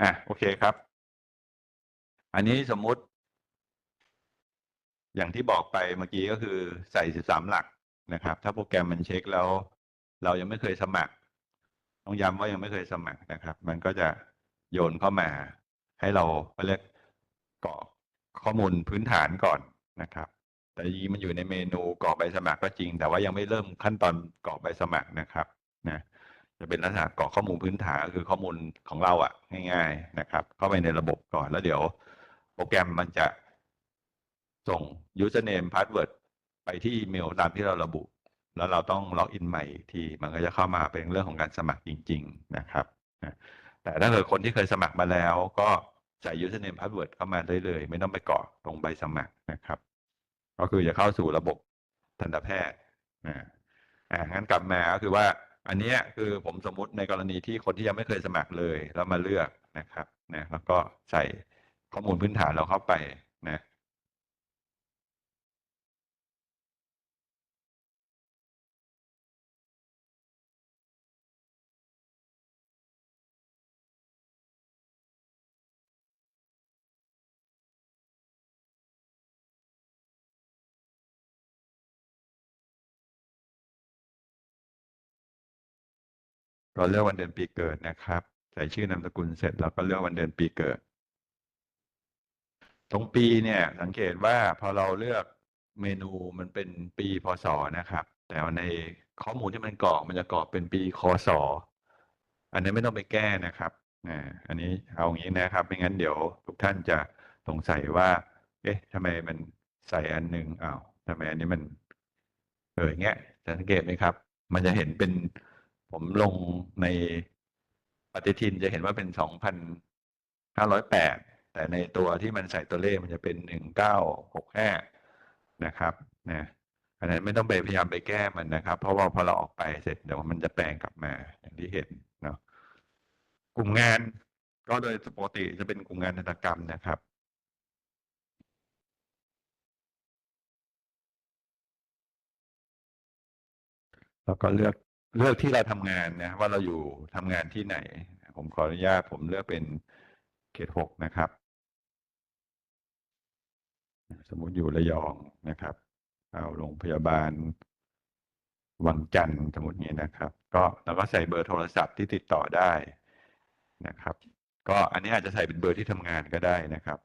อะโอเคครับ อันนี้สมมุติ อย่างที่บอกไปเมื่อกี้ก็คือใส่สิบสามหลักนะครับ ถ้าโปรแกรมมันเช็คแล้ว เรายังไม่เคยสมัคร ต้องย้ำว่ายังไม่เคยสมัครนะครับ มันก็จะโยนเข้ามา ให้เราเรียกกรอกข้อมูลพื้นฐานก่อนนะครับ แต่ยีมันอยู่ในเมนูกรอกใบสมัครก็จริง แต่ว่ายังไม่เริ่มขั้นตอนกรอกใบสมัครนะครับนะ จะเป็นลักษณะกรอกข้อมูลพื้นฐานก็คือข้อมูลของเราอะง่าย ๆนะครับ เข้าไปในระบบก่อนแล้วเดี๋ยว โปรแกรมมันจะส่ง username password ไปที่อีเมลตามที่เราระบุ แล้วเราต้องล็อกอินใหม่ทีมันก็จะเข้ามาเป็นเรื่องของการสมัครจริง ๆ นะครับแต่ถ้าเกิดคนที่เคยสมัครมาแล้ว ก็ใส่ username password เข้ามาได้เลย ไม่ต้องไปกรอกตรงใบสมัครนะครับ ก็คือจะเข้าสู่ระบบทันตแพทย์นะอ่างั้นกลับมาก็คือว่า อันนี้คือผมสมมติในกรณีที่คนที่ยังไม่เคยสมัครเลยแล้วมาเลือกนะครับนะแล้วก็ใส่ข้อมูลพื้นฐานเราเข้าไป นะก็เลือกวันเดือนปีเกิดนะครับ ใส่ชื่อนามสกุลเสร็จแล้วก็เลือกวันเดือนปีเกิด ตรงปีเนี่ย สังเกตว่าพอเราเลือกเมนูมันเป็นปีพศนะครับ แต่ว่าในข้อมูลที่มันกรอกมันจะกรอกเป็นปีคศอันนี้ไม่ต้องไปแก้นะครับอ่าอันนี้เอาอย่างนี้นะครับไม่งั้นเดี๋ยวทุกท่านจะสงสัยว่า เอ๊ะทำไมมันใส่อันหนึ่งอ้าวทำไมอันนี้มันเอออย่างเงี้ยสังเกตไหมครับ มันจะเห็นเป็น ผมลงในปฏิทินจะเห็นว่าเป็นสองพันห้าร้อยแปดแต่ในตัวที่มันใส่ตัวเลขมันจะเป็นหนึ่งเก้าหกห้านะครับนะอันนั้นไม่ต้องไปพยายามไปแก้มันนะครับ เพราะว่าพอเราออกไปเสร็จเดี๋ยวมันจะแปลงกลับมาอย่างที่เห็นเนาะกลุ่มงานก็โดยปกติจะเป็นกลุ่มงานทันตกรรมนะครับแล้วก็เลือก เลือกที่เราทำงานนะว่าเราอยู่ทำงานที่ไหน ผมขออนุญาตผมเลือกเป็นเขตหกนะครับ สมมุติอยู่ระยองนะครับ เอาโรงพยาบาลวังจันทร์สมมตินี้นะครับ ก็เราก็ใส่เบอร์โทรศัพท์ที่ติดต่อได้นะครับ ก็อันนี้อาจจะใส่เป็นเบอร์ที่ทำงานก็ได้นะครับ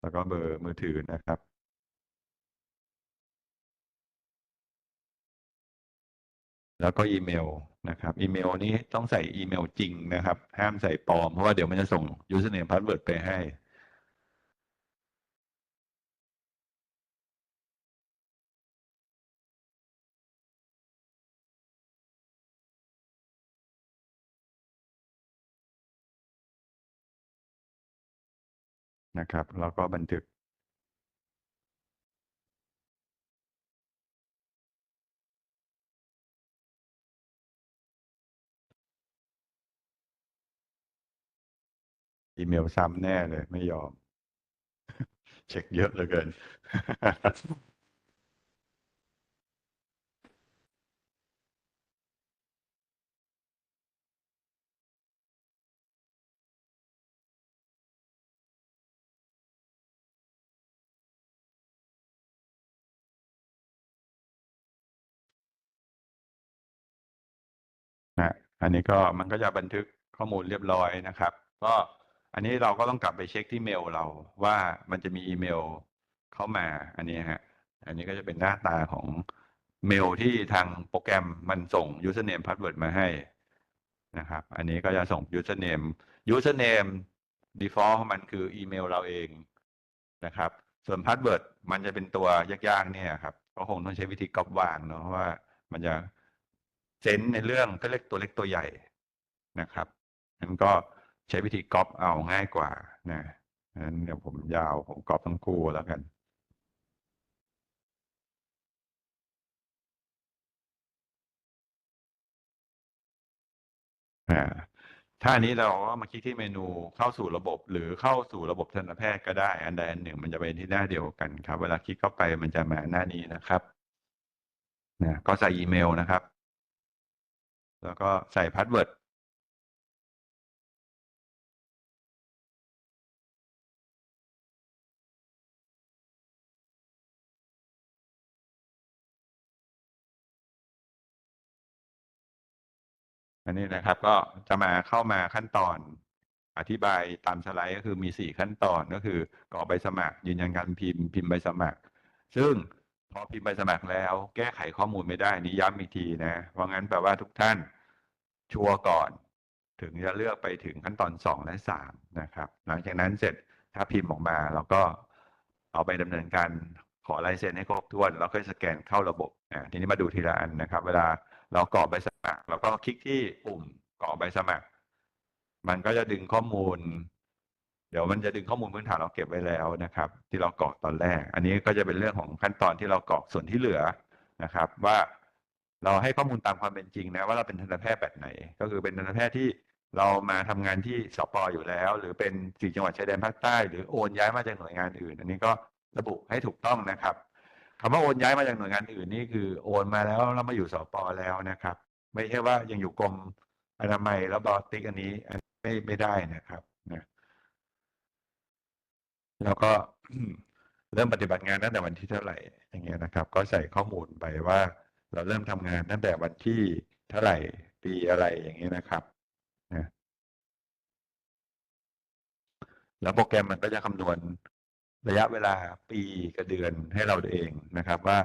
แล้วก็เบอร์มือถือนะครับ แล้วก็อีเมลนะครับอีเมลนี้ต้องใส่อีเมลจริงนะครับ ห้ามใส่ปลอม เพราะว่าเดี๋ยวมันจะส่ง username password ไปให้ นะครับ แล้วก็บันทึก อีเมลซ้ำแน่เลย ไม่ยอม เช็คเยอะเหลือเกิน นะ อันนี้ก็มันก็จะบันทึกข้อมูลเรียบร้อยนะครับ ก็ อันนี้เราก็ต้องกลับไปเช็คที่เมลเราว่ามันจะมีอีเมลเข้ามาอันนี้ฮะอันนี้ก็จะเป็นหน้าตาของเมลที่ทางโปรแกรมมันส่ง username password มาให้นะครับ อันนี้ก็จะส่ง username username default ของมันคืออีเมลเราเองนะครับ ส่วน password มันจะเป็นตัวยากๆเนี่ยครับ ก็คงต้องใช้วิธีก๊อปวางเนาะเพราะว่ามันจะเซนในเรื่องก็เล็กตัวเล็กตัวใหญ่นะครับนั้นก็ ใช้วิธีก๊อปเอาง่ายกว่านะนั้นเดี๋ยวผมยาวผมก๊อปทั้งคู่แล้วกันอ่าถ้าอันนี้เราก็มาคลิกที่เมนูเข้าสู่ระบบ หรือเข้าสู่ระบบทันตแพทย์ก็ได้ อันใดอันหนึ่งมันจะเป็นที่หน้าเดียวกันครับ เวลาคลิกเข้าไปมันจะมาหน้านี้นะครับนะก็ใส่อีเมลนะครับ แล้วก็ใส่พาสเวิร์ด อันนี้นะครับก็จะมาเข้ามาขั้นตอนอธิบายตามสไลด์ก็คือมีสี่ขั้นตอนก็คือกรอกใบสมัคร ยืนยันการพิมพ์พิมพ์ใบสมัคร ซึ่งพอพิมพ์ใบสมัครแล้ว แก้ไขข้อมูลไม่ได้นี้ย้ำอีกทีนะเพราะงั้นแปลว่าทุกท่านชัวร์ก่อน ถึงจะเลือกไปถึงขั้นตอนสองและสามนะครับ หลังจากนั้นเสร็จถ้าพิมพ์ออกมาเราก็เอาไปดำเนินการขอลายเซ็นให้ครบถ้วน แล้วค่อยสแกนเข้าระบบอ่าทีนี้มาดูทีละอันนะครับ เวลา เรากรอกใบสมัครเราก็คลิกที่ปุ่มกรอกใบสมัคร มันก็จะดึงข้อมูล เดี๋ยวมันจะดึงข้อมูลพื้นฐานเราเก็บไว้แล้วนะครับ ที่เรากรอกตอนแรก อันนี้ก็จะเป็นเรื่องของขั้นตอนที่เรากรอกส่วนที่เหลือนะครับ ว่าเราให้ข้อมูลตามความเป็นจริงนะว่าเราเป็นทันตแพทย์แบบไหน ก็คือเป็นทันตแพทย์ที่เรามาทำงานที่สปอยู่แล้ว หรือเป็นสี่จังหวัดชายแดนภาคใต้ หรือโอนย้ายมาจากหน่วยงานอื่น อันนี้ก็ระบุให้ถูกต้องนะครับ คำว่าโอนย้ายมาจากหน่วยงานอื่นนี่คือโอนมาแล้วแล้วมาอยู่สปแล้วนะครับ ไม่ใช่ว่ายังอยู่กรมอนามัยแล้วบอติกอันนี้อันไม่ไม่ได้นะครับนะแล้วก็เริ่มปฏิบัติงานตั้งแต่วันที่เท่าไหร่อย่างเงี้ยนะครับ ก็ใส่ข้อมูลไปว่า เราเริ่มทำงานตั้งแต่วันที่เท่าไหร่ปีอะไรอย่างเงี้ยนะครับนะแล้วโปรแกรมมันก็จะคำนวณ ระยะเวลาปีกับเดือนให้เราเองนะครับ ว่า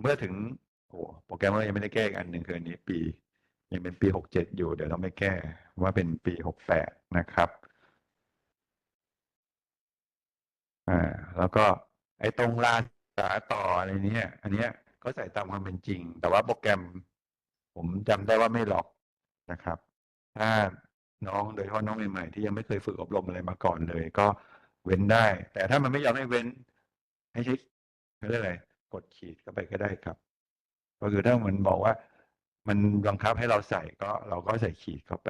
เมื่อถึงโอ้โปรแกรมเรายังไม่ได้แก้กันหนึ่งคืออันนี้ปียังเป็นปีหกเจ็ดอยู่เดี๋ยวเราไม่แก้ว่าเป็นปีหกแปดนะครับอ่าแล้วก็ไอ้ตรงลาสาต่ออะไรเนี้ยอันเนี้ยก็ใส่ตามความเป็นจริง แต่ว่าโปรแกรม ผมจำได้ว่าไม่หลอกนะครับ ถ้าน้องโดยเฉพาะน้องใหม่ๆที่ยังไม่เคยฝึกอบรมอะไรมาก่อนเลย ก็ เว้นได้ แต่ถ้ามันไม่ยอมให้เว้น ให้ใช้เขาเรียกอะไรกดขีดเข้าไปก็ได้ครับ ก็คือถ้ามันบอกว่า มันบังคับให้เราใส่ก็เราก็ใส่ขีดเข้าไป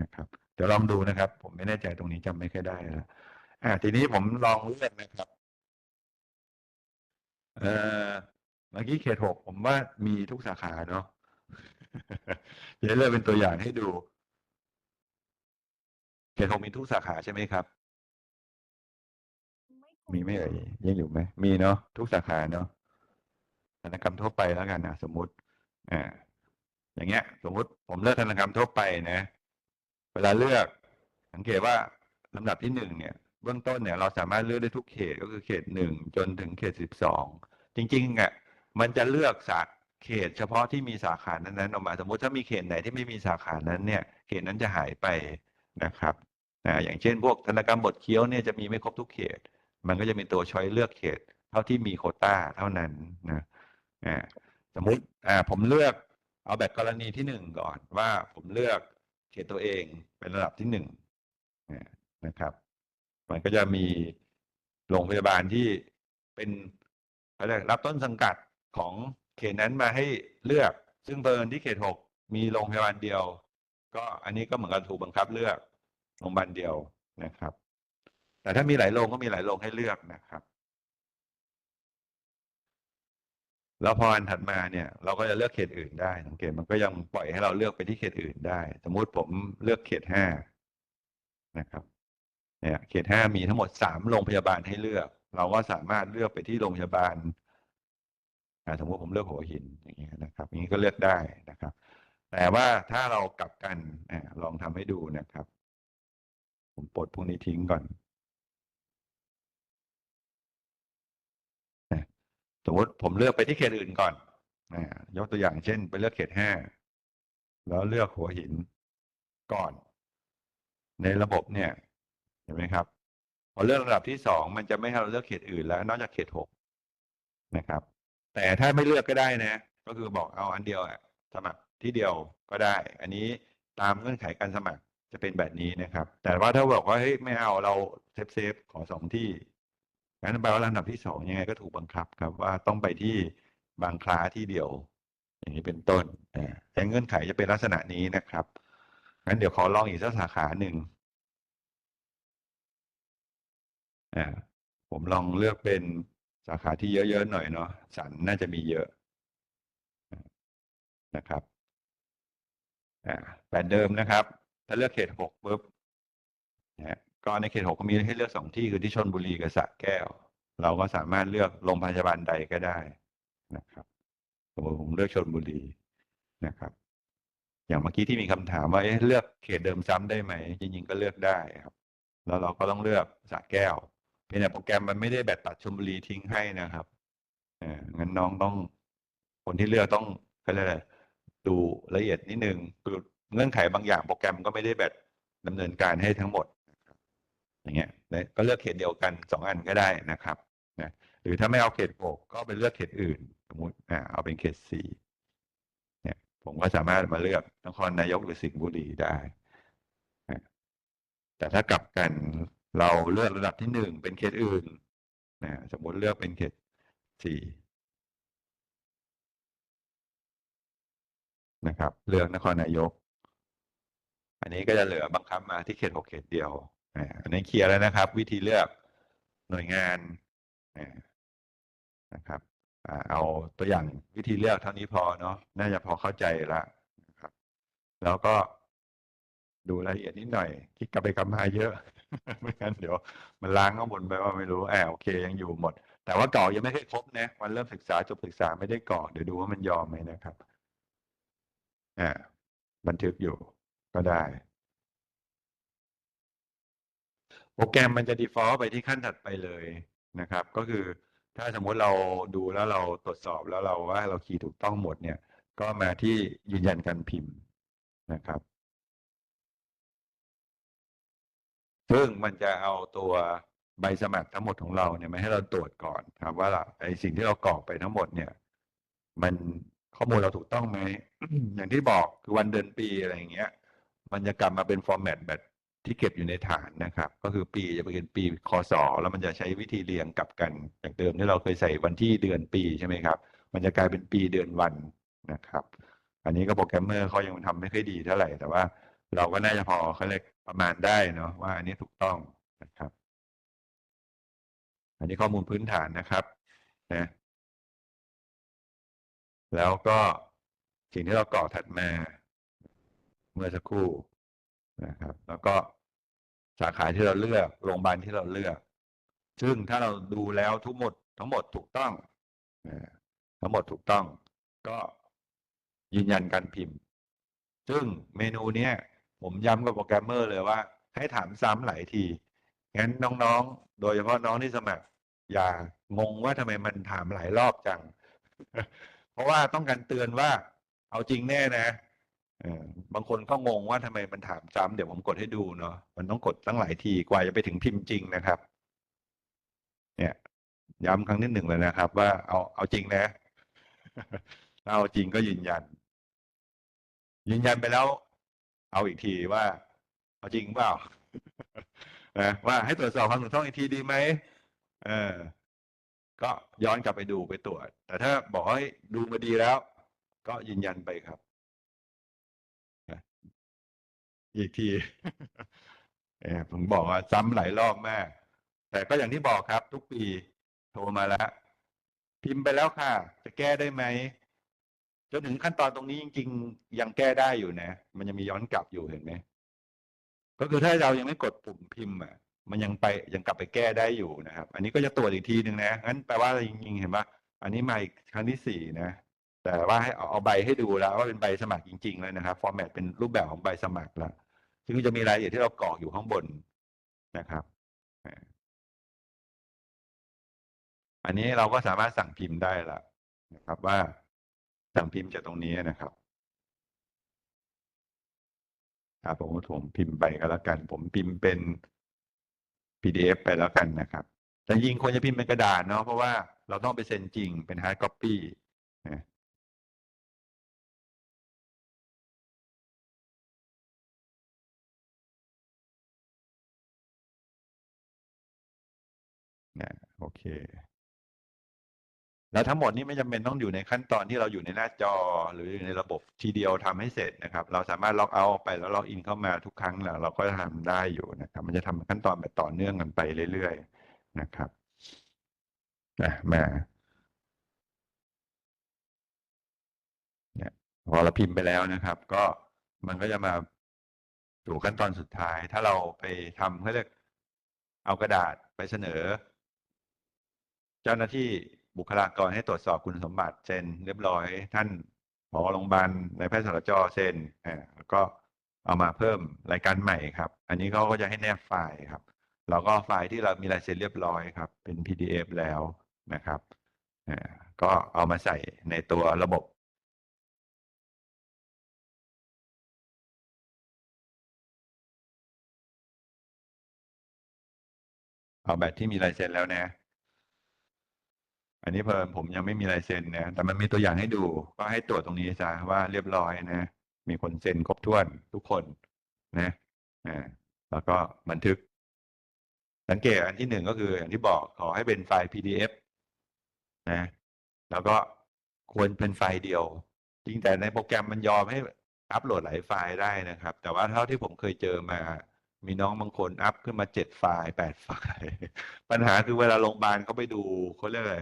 นะครับเดี๋ยวลองดูนะครับ ผมไม่แน่ใจตรงนี้จำไม่ค่อยได้แล้วอ่าทีนี้ผมลองเลือกนะครับเอ่อเมื่อกี้เขตหกผมว่ามีทุกสาขาเนาะเดี๋ยวเลือกเป็นตัวอย่างให้ดูเขตหกมีทุกสาขาใช่ไหมครับ มีไหมเอ่ยยังอยู่ไหมมีเนาะทุกสาขาเนาะธนกรรมทั่วไปแล้วกันนะสมมุติอ่าอย่างเงี้ย สมมุติผมเลือกธนกรรมทั่วไปนะ เวลาเลือก สังเกตว่าลำดับที่หนึ่งเนี่ยเบื้องต้นเนี่ยเราสามารถเลือกได้ทุกเขตก็คือเขตหนึ่งจนถึงเขตสิบสองจริงๆอะมันจะเลือกสาเขตเฉพาะที่มีสาขานั้นๆออกมาสมมุติถ้ามีเขตไหนที่ไม่มีสาขานั้นเนี่ย เขตนั้นจะหายไปนะครับอ่าอย่างเช่น พวกธนกรรมบทเคี้ยวเนี่ยจะมีไม่ครบทุกเขต มันก็จะมีตัวช้อยเลือกเขต เท่าที่มีโคต้าเท่านั้นนะอ่าสมมุติอ่าผมเลือกเอาแบบกรณีที่หนึ่งก่อนว่าผมเลือกเขตตัวเองเป็นระดับที่หนึ่งนะครับ มันก็จะมีโรงพยาบาลที่เป็นเขาเรียกรับต้นสังกัดของเขตนั้นมาให้เลือก ซึ่งเบิร์นที่เขตหกมีโรงพยาบาลเดียว ก็อันนี้ก็เหมือนกันถูกบังคับเลือกโรงพยาบาลเดียวนะครับ แต่ถ้ามีหลายโรงก็มีหลายโรงให้เลือกนะครับ แล้วพออันถัดมาเนี่ย เราก็จะเลือกเขตอื่นได้สังเกตมันก็ยังปล่อยให้เราเลือกไปที่เขตอื่นได้ สมมุติผมเลือกเขตห้านะครับเนี่ยเขตห้ามีทั้งหมดสามโรงพยาบาลให้เลือก เราก็สามารถเลือกไปที่โรงพยาบาลสมมติผมเลือกหัวหินอย่างเงี้ยนะครับอย่างนี้ก็เลือกได้นะครับ แต่ว่าถ้าเรากลับกันลองทำให้ดูนะครับ ผมปลดพวกนี้ทิ้งก่อน สมมติผมเลือกไปที่เขตอื่นก่อนอ่ายกตัวอย่างเช่น ไปเลือกเขตห้าแล้วเลือกหัวหินก่อน ในระบบเนี่ย เห็นไหมครับ พอเลือกระดับที่สองมันจะไม่ให้เราเลือกเขตอื่นแล้ว นอกจากเขตหกนะครับ แต่ถ้าไม่เลือกก็ได้นะ ก็คือบอกเอาอันเดียวอะสมัครที่เดียวก็ได้ อันนี้ตามเงื่อนไขการสมัครจะเป็นแบบนี้นะครับ แต่ว่าถ้าบอกว่าเฮ้ยไม่เอาเราเซฟเซฟขอสองที่ งั้นแปลว่าลำดับที่สองยังไงก็ถูกบังคับครับว่าต้องไปที่บางคล้าที่เดียว อย่างนี้เป็นต้นอแต่เงื่อนไขจะเป็นลักษณะนี้นะครับงั้นเดี๋ยวขอลองอีกสักสาขาหนึ่งอ่าผมลองเลือกเป็นสาขาที่เยอะๆหน่อยเนาะสันน่าจะมีเยอะนะครับอ่าแบบเดิมนะครับ ถ้าเลือกเขตหกปุ๊บนะ ก็ในเขตหกก็มีให้เลือกสองที่คือที่ชลบุรีกับสระแก้ว เราก็สามารถเลือกโรงพยาบาลใดก็ได้นะครับสมมติผมเลือกชลบุรีนะครับ อย่างเมื่อกี้ที่มีคำถามว่าเอ๊ะเลือกเขตเดิมซ้ำได้ไหมจริงๆก็เลือกได้ครับ แล้วเราก็ต้องเลือกสระแก้วเพียงแต่โปรแกรมมันไม่ได้แบตตัดชลบุรีทิ้งให้นะครับเอองั้นน้องต้องคนที่เลือกต้องเขาเรียกอะไรดูละเอียดนิดนึงคือเงื่อนไขบางอย่างโปรแกรมก็ไม่ได้แบบดำเนินการให้ทั้งหมด อย่างเงี้ยก็เลือกเขตเดียวกันสองอันก็ได้นะครับนะหรือถ้าไม่เอาเขตหกก็ไปเลือกเขตอื่น สมมติอ่าเอาเป็นเขตสี่เนี่ย ผมก็สามารถมาเลือกนครนายกหรือสิงห์บุรีได้นะแต่ถ้ากลับกันเราเลือกระดับที่หนึ่งเป็นเขตอื่นนะสมมติเลือกเป็นเขตสี่นะครับ เลือกนครนายก อันนี้ก็จะเหลือบังคับมาที่เขตหกเขตเดียว อันนี้เคลียร์แล้วนะครับ วิธีเลือกหน่วยงานนะครับเอาตัวอย่างวิธีเลือกเท่านี้พอเนาะน่าจะพอเข้าใจละนะครับ แล้วก็ดูรายละเอียดนิดหน่อยคิดกลับไปกลับมาเยอะ ไม่งั้นเดี๋ยว มันล้างข้างบนไปว่าไม่รู้แอ่าโอเคยังอยู่หมด แต่ว่าเก่อยังไม่เคยครบนะวันเริ่มศึกษาจบศึกษาไม่ได้ก่อเดี๋ยวดูว่ามันยอมไหมนะครับอ่าบันทึกอยู่ก็ได้ โปรแกรมมันจะ default ไปที่ขั้นถัดไปเลยนะครับ ก็คือถ้าสมมติเราดูแล้วเราตรวจสอบแล้วเราว่าเราคีย์ถูกต้องหมดเนี่ย ก็มาที่ยืนยันการพิมพ์นะครับ ซึ่งมันจะเอาตัวใบสมัครทั้งหมดของเราเนี่ยมาให้เราตรวจก่อนครับว่าไอสิ่งที่เรากรอกไปทั้งหมดเนี่ย มันข้อมูลเราถูกต้องไหมอย่างที่บอกคือวันเดือนปีอะไรอย่างเงี้ย มันจะกลับมาเป็นฟอร์แมตแบบ ที่เก็บอยู่ในฐานนะครับ ก็คือปีจะเป็นปีคศแล้วมันจะใช้วิธีเรียงกลับกันอย่างเดิมที่เราเคยใส่วันที่เดือนปีใช่ไหมครับ มันจะกลายเป็นปีเดือนวันนะครับ อันนี้ก็โปรแกรมเมอร์เขายังทำไม่ค่อยดีเท่าไหร่ แต่ว่าเราก็น่าจะพอเขาเรียกประมาณได้เนาะว่าอันนี้ถูกต้องนะครับ อันนี้ข้อมูลพื้นฐานนะครับนะแล้วก็สิ่งที่เรากรอกถัดมา เมื่อสักครู่ นะครับ แล้วก็สาขาที่เราเลือกโรงพยาบาลที่เราเลือก ซึ่งถ้าเราดูแล้วทุกหมดทั้งหมดถูกต้องนะทั้งหมดถูกต้อง ก็ยืนยันการพิมพ์ ซึ่งเมนูเนี้ยผมย้ำกับโปรแกรมเมอร์เลยว่า ให้ถามซ้ำหลายที งั้นน้องๆ โดยเฉพาะน้องที่สมัคร อย่างงว่าทำไมมันถามหลายรอบจัง เพราะว่าต้องการเตือนว่า เอาจริงแน่นะ บางคนก็งงว่าทำไมมันถามซ้ำเดี๋ยวผมกดให้ดูเนาะมันต้องกดตั้งหลายทีกว่าจะไปถึงพิมพ์จริงนะครับ เนี่ยย้ำครั้งที่หนึ่งเลยนะครับ ว่าเอาเอาจริงนะถ้าเอาจริงก็ยืนยัน ยืนยันไปแล้ว เอาอีกทีว่า เอาจริงเปล่านะว่าให้ตรวจสอบความถูกต้องอีกทีดีไหมเออ ก็ย้อนกลับไปดูไปตรวจ แต่ถ้าบอกให้ดูมาดีแล้ว ก็ยืนยันไปครับ อีกทีเออผมบอกว่าซ้ำหลายรอบมาก แต่ก็อย่างที่บอกครับ ทุกปีโทรมาแล้ว พิมพ์ไปแล้วค่ะ จะแก้ได้ไหมจนถึงขั้นตอนตรงนี้จริง ๆ ยังแก้ได้อยู่นะ มันยังมีย้อนกลับอยู่เห็นไหมก็คือถ้าเรายังไม่กดปุ่มพิมพ์อะ มันยังไปยังกลับไปแก้ได้อยู่นะครับ อันนี้ก็จะตรวจอีกทีหนึ่งนะงั้นแปลว่าจริงๆเห็นปะอันนี้มาอีกครั้งที่สี่นะแต่ว่าให้เอาเอาใบให้ดูแล้วว่าเป็นใบสมัครจริง ๆ เลยนะครับ ฟอร์แมตเป็นรูปแบบของใบสมัครแล้ว ซึ่งจะมีรายละเอียดที่เรากรอกอยู่ข้างบนนะครับอันนี้เราก็สามารถสั่งพิมพ์ได้ละนะครับ ว่าสั่งพิมพ์จากตรงนี้นะครับครับผมผมพิมพ์ไปก็แล้วกัน ผมพิมพ์เป็น PDF ไปแล้วกันนะครับ แต่จริงควรจะพิมพ์เป็นกระดาษเนาะเพราะว่าเราต้องไปเซ็นจริงเป็น hard copy โอเค แล้วทั้งหมดนี้ไม่จำเป็นต้องอยู่ในขั้นตอนที่เราอยู่ในหน้าจอ หรืออยู่ในระบบทีเดียวทำให้เสร็จนะครับ เราสามารถล็อกเอาไปแล้วล็อกอินเข้ามาทุกครั้งแล้วเราก็ทำได้อยู่นะครับ มันจะทำขั้นตอนแบบต่อเนื่องกันไปเรื่อยๆนะครับนะมาเนี่ยพอเราพิมพ์ไปแล้วนะครับ ก็มันก็จะมาสู่ขั้นตอนสุดท้าย ถ้าเราไปทำเขาเรียกเอากระดาษไปเสนอ เจ้าหน้าที่บุคลากรให้ตรวจสอบคุณสมบัติเซ็นเรียบร้อย ท่านผอโรงพยาบาลในายแพทย์สรจเซ็นอ่าแล้วก็เอามาเพิ่มรายการใหม่ครับ อันนี้เขาก็จะให้แนบไฟล์ครับเราก็ไฟล์ที่เรามีลายเซ็นเรียบร้อยครับ เป็น PDF แล้วนะครับอ่าก็เอามาใส่ในตัวระบบเอาแบบที่มีลายเซ็นแล้วนะ อันนี้เพิ่มผมยังไม่มีลายเซ็นนะ แต่มันมีตัวอย่างให้ดู ก็ให้ตรวจตรงนี้ซะว่าเรียบร้อยนะ มีคนเซ็นครบถ้วนทุกคนนะอ่าแล้วก็บันทึก สังเกตอันที่หนึ่งก็คืออย่างที่บอกขอให้เป็นไฟล์ PDF นะ แล้วก็ควรเป็นไฟล์เดียวจริงแต่ในโปรแกรมมันยอมให้อัปโหลดหลายไฟล์ได้นะครับ แต่ว่าเท่าที่ผมเคยเจอมา มีน้องบางคนอัพขึ้นมาเจ็ดไฟล์แปดไฟล์ ปัญหาคือเวลาโรงพยาบาลเขาไปดูเขาเรียกอะไร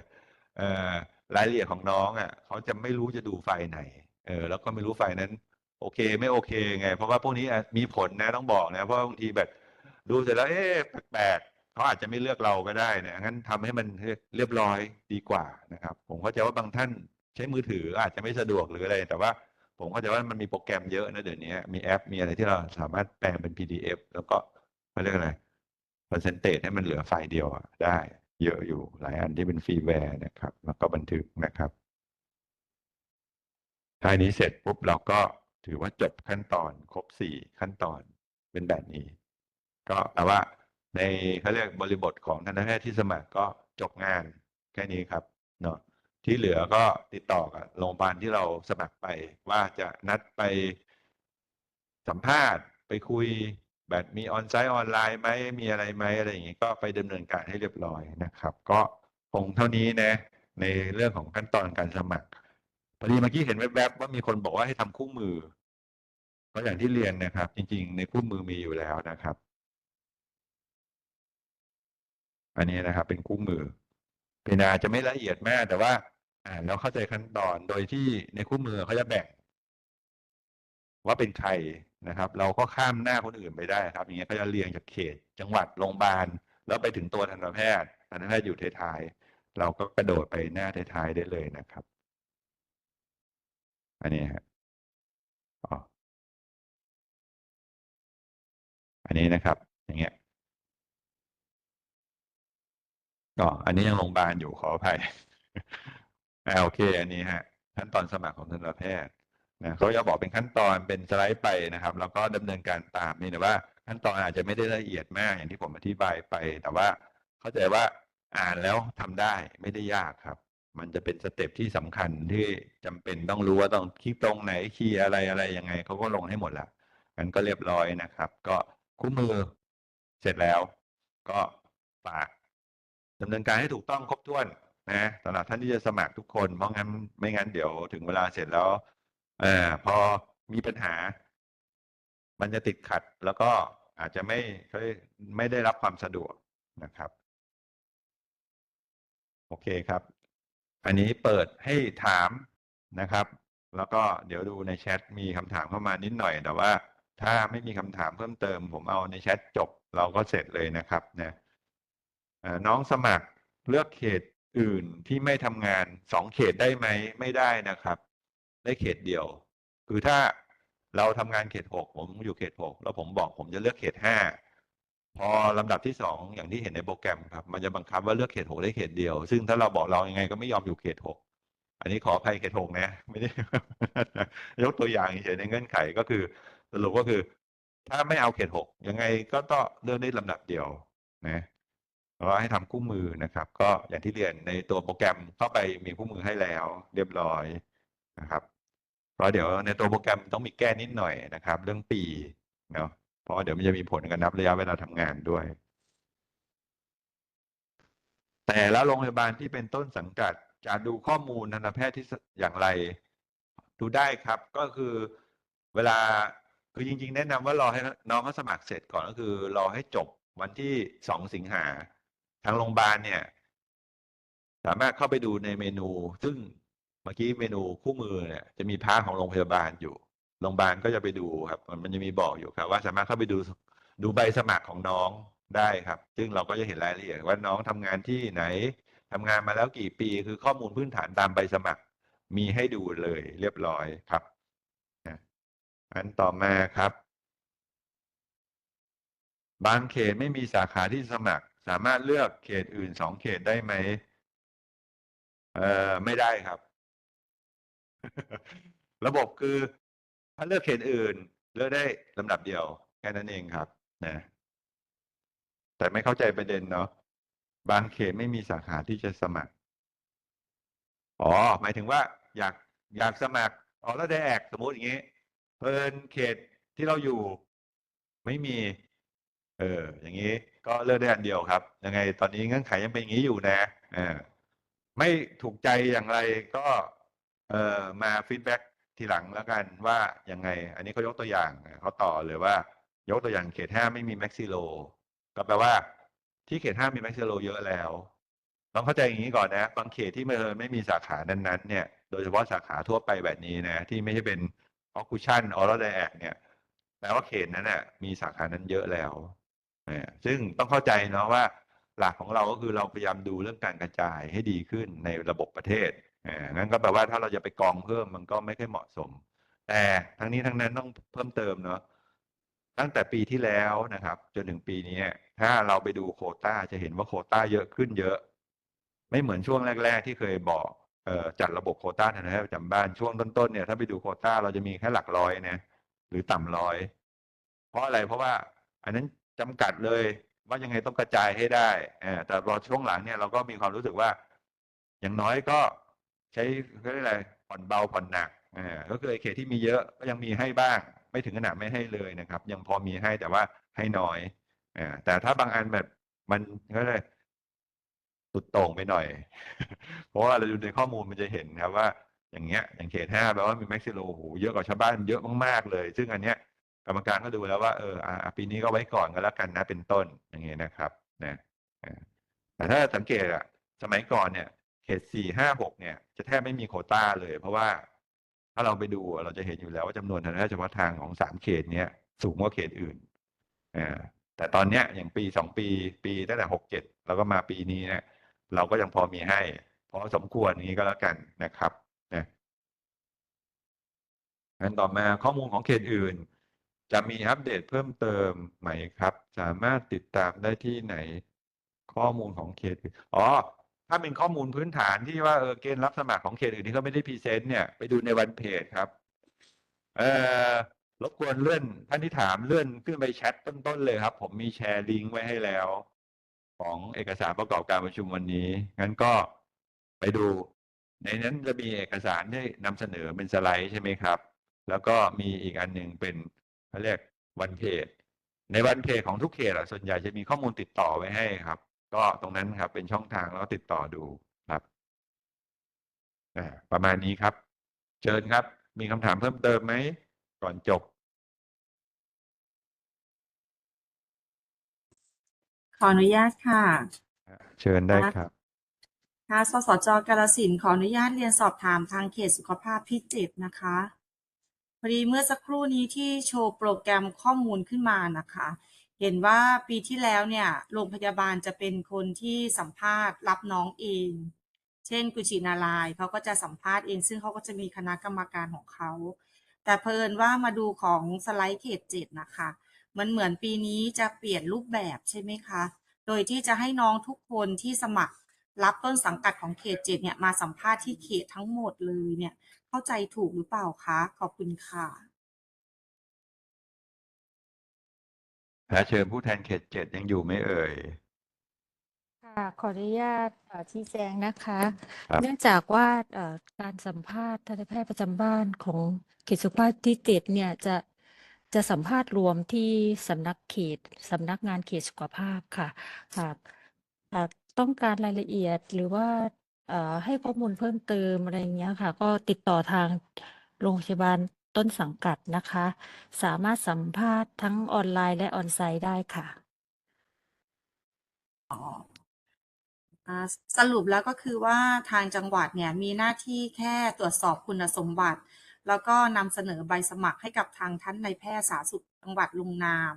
รายละเอียดของน้องอะเขาจะไม่รู้จะดูไฟล์ไหนเออแล้วก็ไม่รู้ไฟล์นั้น โอเคไม่โอเคไง เพราะว่าพวกนี้มีผลนะต้องบอกนะ เพราะบางทีแบบดูเสร็จแล้วเอ๊ะแปลกๆเขาอาจจะไม่เลือกเราก็ได้นะงั้นทำให้มันเรียบร้อยดีกว่านะครับ ผมเข้าใจว่าบางท่านใช้มือถืออาจจะไม่สะดวกหรืออะไร แต่ว่าผมเข้าใจว่ามันมีโปรแกรมเยอะนะเดี๋ยวนี้มีแอปมีอะไรที่เราสามารถแปลงเป็น PDF แล้วก็เขาเรียกอะไรเปอร์เซนเตจให้มันเหลือไฟล์เดียวได้ เยอะอยู่หลายอันที่เป็นฟรีแวร์นะครับ แล้วก็บันทึกนะครับท้ายนี้เสร็จปุ๊บเราก็ถือว่าจบขั้นตอนครบสี่ขั้นตอนเป็นแบบนี้ ก็แปลว่าในเขาเรียกบริบทของทันตแพทย์ที่สมัครก็จบงานแค่นี้ครับเนาะที่เหลือก็ติดต่อกับโรงพยาบาลที่เราสมัครไป ว่าจะนัดไปสัมภาษณ์ไปคุย แบบมีออนไซต์ออนไลน์ไหมมีอะไรไหมอะไรอย่างนี้ก็ไปดำเนินการให้เรียบร้อยนะครับ ก็คงเท่านี้นะในเรื่องของขั้นตอนการสมัครพอดีเมื่อกี้เห็นแวบๆว่ามีคนบอกว่าให้ทำคู่มือก็อย่างที่เรียนนะครับ จริง ๆ ในคู่มือมีอยู่แล้วนะครับ อันนี้นะครับ เป็นคู่มือเป็นอาจจะไม่ละเอียดมาก แต่ว่าอ่านแล้วเข้าใจขั้นตอนโดยที่ในคู่มือเขาจะแบ่ง ว่าเป็นใครนะครับ เราก็ข้ามหน้าคนอื่นไปได้ครับ อย่างเงี้ยเขาจะเรียงจากเขต จังหวัดโรงพยาบาล แล้วไปถึงตัวทันตแพทย์ทันตแพทย์อยู่ท้ายๆเราก็กระโดดไปหน้าท้ายๆได้เลยนะครับ อันนี้ฮะอ๋ออันนี้นะครับ อย่างเงี้ยก็อันนี้ยังโรงพยาบาลอยู่ขออภัยอ่าโอเค อันนี้ฮะขั้นตอนสมัครของทันตแพทย์ นะเขาจะบอกเป็นขั้นตอนเป็นสไลด์ไปนะครับ แล้วก็ดำเนินการตามนี่แต่ว่าขั้นตอนอาจจะไม่ได้ละเอียดมากอย่างที่ผมอธิบายไป แต่ว่าเข้าใจว่าอ่านแล้วทำได้ไม่ได้ยากครับ มันจะเป็นสเต็ปที่สำคัญที่จำเป็นต้องรู้ว่าต้องคลิกตรงไหนคีย์อะไรอะไรยังไงเขาก็ลงให้หมดละงั้นก็เรียบร้อยนะครับ ก็คู่มือเสร็จแล้ว ก็ฝากดำเนินการให้ถูกต้องครบถ้วนนะสำหรับท่านที่จะสมัครทุกคนเพราะงั้นไม่งั้นเดี๋ยวถึงเวลาเสร็จแล้ว อ่อพอมีปัญหา มันจะติดขัด แล้วก็อาจจะไม่เขาเรียไม่ได้รับความสะดวกนะครับ โอเคครับ อันนี้เปิดให้ถามนะครับ แล้วก็เดี๋ยวดูในแชทมีคำถามเข้ามานิดหน่อย แต่ว่า ถ้าไม่มีคำถามเพิ่มเติม ผมเอาในแชทจบ เราก็เสร็จเลยนะครับนะน้องสมัครเลือกเขตอื่นที่ไม่ทำงานสองเขตได้ไหมไม่ได้นะครับ ได้เขตเดียว คือถ้าเราทำงานเขตหกผมอยู่เขตหกแล้วผมบอกผมจะเลือกเขตห้าพอลำดับที่สองอย่างที่เห็นในโปรแกรมครับ มันจะบังคับว่าเลือกเขตหกได้เขตเดียว ซึ่งถ้าเราบอกเรายังไงก็ไม่ยอมอยู่เขตหกอันนี้ขออภัยเขตหกนะ ไม่ได้ยกตัวอย่างเฉยๆในเงื่อนไขก็คือสรุปก็คือ ถ้าไม่เอาเขตหกยังไงก็ต้องเลือกได้ลำดับเดียวนะแล้วก็ให้ทำคู่มือนะครับ ก็อย่างที่เรียนในตัวโปรแกรมเข้าไปมีคู่มือให้แล้ว เรียบร้อยนะครับ ราะเดี๋ยวในตัวโปรแกรมต้องมีแก้นิดหน่อยนะครับ เรื่องปีเนาะเพราะเดี๋ยวมันจะมีผลกับนับระยะเวลาทำงานด้วย แต่ละโรงพยาบาลที่เป็นต้นสังกัดจะดูข้อมูลทันตแพทย์ที่อย่างไร ดูได้ครับก็คือเวลาคือจริง ๆ แนะนำว่ารอให้น้องเขาสมัครเสร็จก่อนก็คือ รอให้จบวันที่สองสิงหาทางโรงพยาบาลเนี่ย สามารถเข้าไปดูในเมนู ซึ่ง เมื่อกี้เมนูคู่มือเนี่ยจะมีพาร์ทของโรงพยาบาลอยู่ โรงพยาบาลก็จะไปดูครับ มันจะมีบอกอยู่ครับ ว่าสามารถเข้าไปดูดูใบสมัครของน้องได้ครับ ซึ่งเราก็จะเห็นรายละเอียดว่าน้องทำงานที่ไหนทำงานมาแล้วกี่ปี คือข้อมูลพื้นฐานตามใบสมัคร มีให้ดูเลยเรียบร้อยครับ อันต่อมาครับ บางเขตไม่มีสาขาที่สมัคร สามารถเลือกเขตอื่นสองเขตได้ไหมเอ่อไม่ได้ครับ ระบบคือ ถ้าเลือกเขตอื่น เลือกได้ลำดับเดียว แค่นั้นเองครับนะแต่ไม่เข้าใจประเด็นเนาะบางเขตไม่มีสาขาที่จะสมัคร อ๋อ หมายถึงว่า อยากอยากสมัครอ๋อแล้วได้แอกสมมติอย่างนี้เพลินเขตที่เราอยู่ไม่มี เออ อย่างนี้ ก็เลือกได้อันเดียวครับ ยังไงตอนนี้เงื่อนไขยังเป็นอย่างนี้อยู่นะอ่าไม่ถูกใจอย่างไรก็ เออมาฟีดแบ็กทีหลังแล้วกันว่ายังไง อันนี้เขายกตัวอย่างเขาต่อเลยว่า ยกตัวอย่างเขตห้าไม่มีแม็กซิโลก็แปลว่าที่เขตห้ามีแม็กซิโลเยอะแล้วต้องเข้าใจอย่างนี้ก่อนนะบางเขตที่ไม่ไม่มีสาขานั้นๆเนี่ยโดยเฉพาะสาขาทั่วไปแบบนี้นะที่ไม่ใช่เป็นออคูชั่นออร์ไดแอกเนี่ยแปลว่าเขตนั้นน่ะมีสาขานั้นเยอะแล้วอ่าซึ่งต้องเข้าใจเนาะว่าหลักของเราก็คือเราพยายามดูเรื่องการกระจายให้ดีขึ้นในระบบประเทศ อ่างั้นก็แปลว่าถ้าเราจะไปกองเพิ่มมันก็ไม่ค่อยเหมาะสม แต่ทั้งนี้ทั้งนั้นต้องเพิ่มเติมเนาะตั้งแต่ปีที่แล้วนะครับ จนถึงปีนี้ถ้าเราไปดูโคต้าจะเห็นว่าโคต้าเยอะขึ้นเยอะ ไม่เหมือนช่วงแรก ๆ ที่เคยบอกจัดระบบโคต้าทนทีประจำบ้านช่วงต้นๆเนี่ยถ้าไปดูโคต้าเราจะมีแค่หลักร้อยนะหรือต่ำร้อย เพราะอะไรเพราะว่า อันนั้นจำกัดเลยว่ายังไงต้องกระจายให้ได้แต่พอช่วงหลังเนี่ยเราก็มีความรู้สึกว่า อย่างน้อยก็ ใช้เขาเรียกอะไรผ่อนเบาผ่อนหนักเออก็คือไอ้เขตที่มีเยอะก็ยังมีให้บ้าง ไม่ถึงขนาดไม่ให้เลยนะครับ ยังพอมีให้แต่ว่าให้น้อยเออแต่ถ้าบางอันแบบมันก็เลยสุดโต่งไปหน่อย เพราะว่าเราดูในข้อมูลมันจะเห็นครับว่าอย่างเงี้ยอย่างเขตห้าแปลว่ามีแม็กซิโลโหเยอะกว่าชาวบ้านเยอะมากๆเลย ซึ่งอันเนี้ยกรรมการก็ดูแล้วว่าเอออปีนี้ก็ไว้ก่อนก็แล้วกันนะเป็นต้นอย่างเงี้ยนะครับนะแต่ถ้าสังเกตอะสมัยก่อนเนี่ย ตสี่ห้าหกเนี่ย จะแทบไม่มีโคต้าเลย เพราะว่าถ้าเราไปดูเราจะเห็นอยู่แล้วว่าจำนวนทางราชวัฒทางของสามเขตเนี้ยสูงกว่าเขตอื่นอ่าแต่ตอนเนี้ยอย่างปีสองปี ปีตั้งแต่หกเจ็ดแล้วก็มาปีนี้เนี่ยเราก็ยังพอมีให้พอสมควรนี้ก็แล้วกันนะครับนะงั้นต่อมาข้อมูลของเขตอื่น จะมีอัปเดตเพิ่มเติมไหมครับ สามารถติดตามได้ที่ไหนข้อมูลของเขตอ๋อ ถ้าเป็นข้อมูลพื้นฐานที่ว่าเออเกณฑ์รับสมัครของเขตอื่นที่เขาไม่ได้พรีเซนต์เนี่ยไปดูในวันเพจครับ เอ่อรบกวนเลื่อนท่านที่ถามเลื่อนขึ้นไปแชทต้นๆเลยครับ ผมมีแชร์ลิงก์ไว้ให้แล้ว ของเอกสารประกอบการประชุมวันนี้งั้นก็ไปดู ในนั้นจะมีเอกสารที่นำเสนอเป็นสไลด์ใช่ไหมครับ แล้วก็มีอีกอันหนึ่งเป็นเขาเรียกวันเพจในวันเพจของทุกเขตส่วนใหญ่จะมีข้อมูลติดต่อไว้ให้ครับ ก็ตรงนั้นครับเป็นช่องทางแล้วก็ติดต่อดูครับอ่าประมาณนี้ครับ เชิญครับ มีคำถามเพิ่มเติมไหม ก่อนจบ ขออนุญาตค่ะ เชิญได้ครับค่ะสสจกาฬสินธุ์ขออนุญาตเรียนสอบถามทางเขตสุขภาพที่เจ็ดนะคะ พอดีเมื่อสักครู่นี้ที่โชว์โปรแกรมข้อมูลขึ้นมานะคะ เห็นว่าปีที่แล้วเนี่ยโรงพยาบาลจะเป็นคนที่สัมภาษณ์รับน้องเอง เช่นกุชินารายเขาก็จะสัมภาษณ์เอง ซึ่งเขาก็จะมีคณะกรรมการของเขา แต่เพลินว่ามาดูของสไลด์เขตเจ็ดนะคะ มันเหมือนปีนี้จะเปลี่ยนรูปแบบใช่ไหมคะ โดยที่จะให้น้องทุกคนที่สมัครรับต้นสังกัดของเขตเจ็ดเนี่ยมาสัมภาษณ์ที่เขตทั้งหมดเลยเนี่ย เข้าใจถูกหรือเปล่าคะ ขอบคุณค่ะและเชิญผู้แทนเขตเจ็ดยังอยู่ไหมเอ่ย ค่ะขออนุญาตเอ่อชี้แจงนะคะ ครับ เนื่องจากว่าเอ่อการสัมภาษณ์ทันตแพทย์ประจำบ้านของเขตสุขภาพที่เจ็ดเนี่ยจะจะสัมภาษณ์รวมที่สำนักเขตสำนักงานเขตสุขภาพค่ะหากหากต้องการรายละเอียดหรือว่า เอ่อให้ข้อมูลเพิ่มเติมอะไรอย่างเงี้ยค่ะ ก็ติดต่อทางโรงพยาบาลต้นสังกัดนะคะ สามารถสัมภาษณ์ทั้งออนไลน์และออนไซต์ได้ค่ะอ่าสรุปแล้วก็คือว่าทางจังหวัดเนี่ยมีหน้าที่แค่ตรวจสอบคุณสมบัติ แล้วก็นำเสนอใบสมัครให้กับทางท่านในายแพทย์สาธารณสุขจังหวัดลงนาม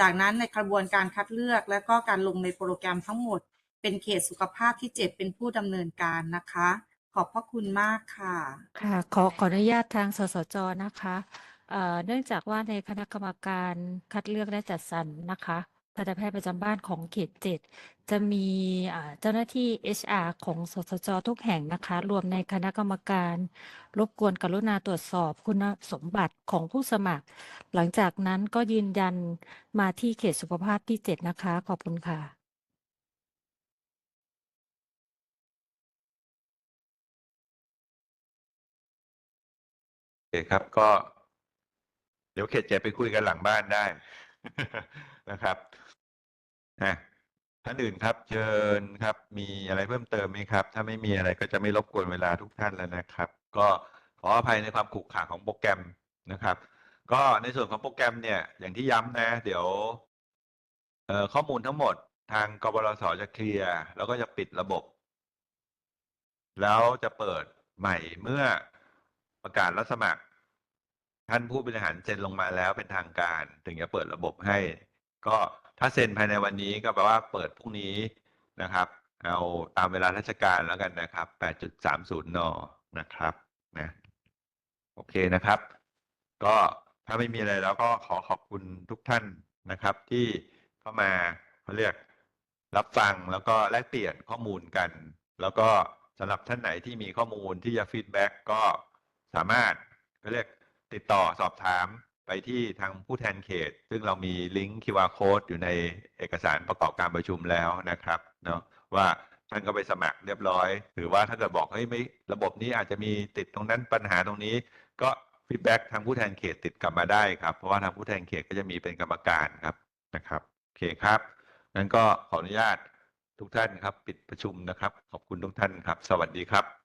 จากนั้นในกระบวนการคัดเลือกและก็การลงในโปรแกรมทั้งหมด เป็นเขตสุขภาพที่7เป็นผู้ดำเนินการนะคะ ขอบพระคุณมากค่ะ ค่ะขอขออนุญาตทางสสจนะคะเอ่อเนื่องจากว่าในคณะกรรมการคัดเลือกและจัดสรรนะคะทันตแพทย์ประจำบ้านของเขตเจ็ดจะมีเจ้าหน้าที่ HR ของสสจทุกแห่งนะคะ รวมในคณะกรรมการ รบกวนกรุณาตรวจสอบคุณสมบัติของผู้สมัคร หลังจากนั้นก็ยืนยันมาที่เขตสุขภาพที่เจ็ดนะคะ ขอบคุณค่ะ คครับก็ เดี๋ยวเขตเจ็ดไปคุยกันหลังบ้านได้นะครับฮะท่านอื่นครับเชิญครับ มีอะไรเพิ่มเติมไหมครับ ถ้าไม่มีอะไรก็จะไม่รบกวนเวลาทุกท่านแล้วนะครับ ก็ขออภัยในความขรุขระของโปรแกรมนะครับ ก็ในส่วนของโปรแกรมเนี่ย อย่างที่ย้ำนะ เดี๋ยวข้อมูลทั้งหมดทางกบลสจะเคลียร์แล้วก็จะปิดระบบ แล้วจะเปิดใหม่เมื่อ ประกาศรับสมัคร ท่านผู้บริหารเซ็นลงมาแล้วเป็นทางการ ถึงจะเปิดระบบให้ ก็ถ้าเซ็นภายในวันนี้ก็แปลว่าเปิดพรุ่งนี้นะครับ เอาตามเวลาราชการแล้วกันนะครับ 8.30 น นะครับนะโอเคนะครับ ก็ถ้าไม่มีอะไรแล้วก็ขอขอบคุณทุกท่านนะครับ ที่เข้ามาเขาเรียกรับฟังแล้วก็แลกเปลี่ยนข้อมูลกัน แล้วก็สำหรับท่านไหนที่มีข้อมูลที่จะฟีดแบ็กก็ สามารถเขาเรียกติดต่อสอบถามไปที่ทางผู้แทนเขต ซึ่งเรามีลิงก์ QR code อยู่ในเอกสารประกอบการประชุมแล้วนะครับเนาะว่าท่านก็ไปสมัครเรียบร้อย หรือว่าถ้าเกิดบอกเฮ้ยไม่ระบบนี้อาจจะมีติดตรงนั้นปัญหาตรงนี้ ก็ฟีดแบ็กทางผู้แทนเขตติดกลับมาได้ครับ เพราะว่าทางผู้แทนเขตก็จะมีเป็นกรรมการครับนะครับโอเคครับนั้นก็ขออนุญาตทุกท่านครับ ปิดประชุมนะครับ ขอบคุณทุกท่านครับ สวัสดีครับ